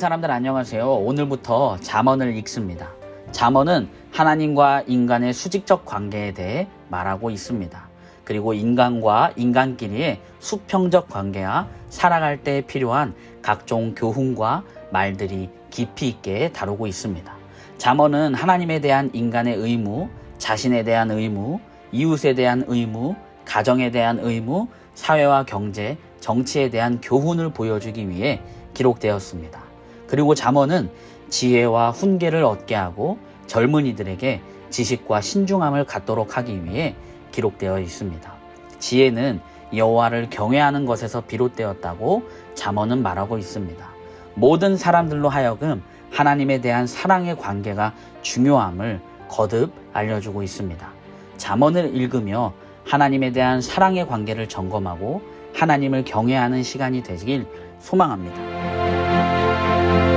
사람들 안녕하세요. 오늘부터 잠언을 읽습니다. 잠언은 하나님과 인간의 수직적 관계에 대해 말하고 있습니다. 그리고 인간과 인간끼리의 수평적 관계와 살아갈 때 필요한 각종 교훈과 말들이 깊이 있게 다루고 있습니다. 잠언은 하나님에 대한 인간의 의무, 자신에 대한 의무, 이웃에 대한 의무, 가정에 대한 의무, 사회와 경제, 정치에 대한 교훈을 보여주기 위해 기록되었습니다. 그리고 잠언은 지혜와 훈계를 얻게 하고 젊은이들에게 지식과 신중함을 갖도록 하기 위해 기록되어 있습니다. 지혜는 여호와를 경외하는 것에서 비롯되었다고 잠언은 말하고 있습니다. 모든 사람들로 하여금 하나님에 대한 사랑의 관계가 중요함을 거듭 알려주고 있습니다. 잠언을 읽으며 하나님에 대한 사랑의 관계를 점검하고 하나님을 경외하는 시간이 되길 소망합니다. Bye.